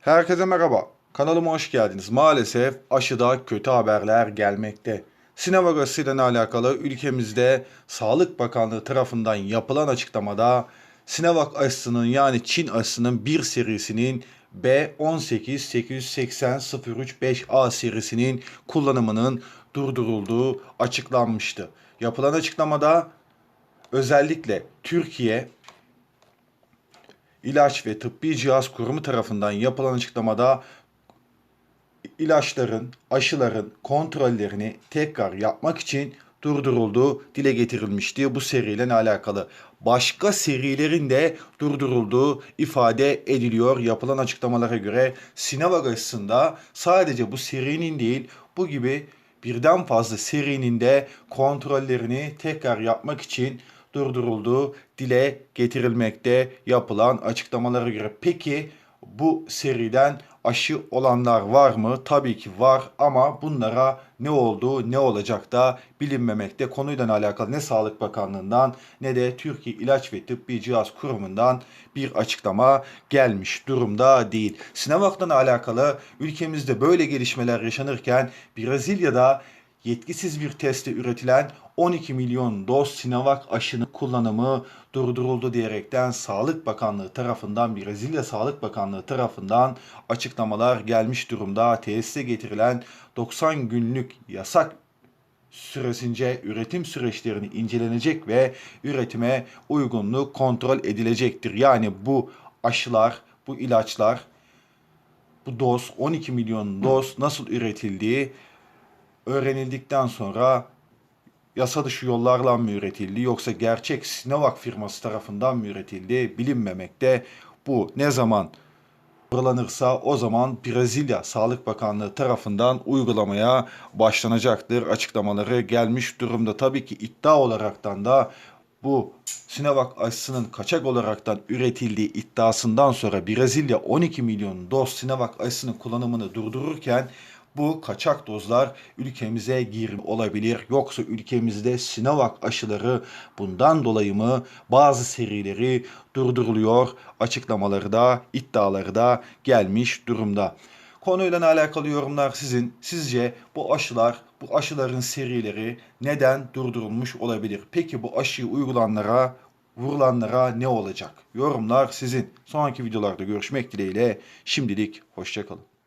Herkese merhaba. Kanalıma hoş geldiniz. Maalesef aşıda kötü haberler gelmekte. Sinovac ile alakalı ülkemizde Sağlık Bakanlığı tarafından yapılan açıklamada Sinovac aşısının yani Çin aşısının bir serisinin B18880-03-5A serisinin kullanımının durdurulduğu açıklanmıştı. Yapılan açıklamada özellikle Türkiye İlaç ve Tıbbi Cihaz Kurumu tarafından yapılan açıklamada ilaçların, aşıların kontrollerini tekrar yapmak için durdurulduğu dile getirilmişti bu seriyle alakalı. Başka serilerin de durdurulduğu ifade ediliyor yapılan açıklamalara göre. Sinovac aşısında sadece bu serinin değil bu gibi birden fazla serinin de kontrollerini tekrar yapmak için durdurulduğu dile getirilmekte yapılan açıklamalara göre. Peki bu seriden aşı olanlar var mı? Tabii ki var ama bunlara ne olduğu ne olacak da bilinmemekte. Konuyla alakalı ne Sağlık Bakanlığı'ndan ne de Türkiye İlaç ve Tıbbi Cihaz Kurumu'ndan bir açıklama gelmiş durumda değil. Sinovac'la alakalı ülkemizde böyle gelişmeler yaşanırken Brezilya'da yetkisiz bir testte üretilen 12 milyon doz Sinovac aşının kullanımı durduruldu diyerekten Sağlık Bakanlığı tarafından Brezilya Sağlık Bakanlığı tarafından açıklamalar gelmiş durumda. Tesise getirilen 90 günlük yasak süresince üretim süreçlerini incelenecek ve üretime uygunluk kontrol edilecektir. Yani bu aşılar, bu ilaçlar, bu doz 12 milyon doz nasıl üretildiği öğrenildikten sonra yasa dışı yollarla mı üretildi yoksa gerçek Sinovac firması tarafından mı üretildi bilinmemekte. Bu ne zaman uygulanırsa o zaman Brezilya Sağlık Bakanlığı tarafından uygulamaya başlanacaktır açıklamaları gelmiş durumda. Tabii ki iddia olaraktan da bu Sinovac aşısının kaçak olaraktan üretildiği iddiasından sonra Brezilya 12 milyon doz Sinovac aşısının kullanımını durdururken bu kaçak dozlar ülkemize gir olabilir. Yoksa ülkemizde Sinovac aşıları bundan dolayı mı bazı serileri durduruluyor açıklamaları da iddiaları da gelmiş durumda. Konuyla alakalı yorumlar sizin. Sizce bu aşılar, bu aşıların serileri neden durdurulmuş olabilir? Peki bu aşıyı uygulanlara, vurulanlara ne olacak? Yorumlar sizin. Sonraki videolarda görüşmek dileğiyle. Şimdilik hoşçakalın.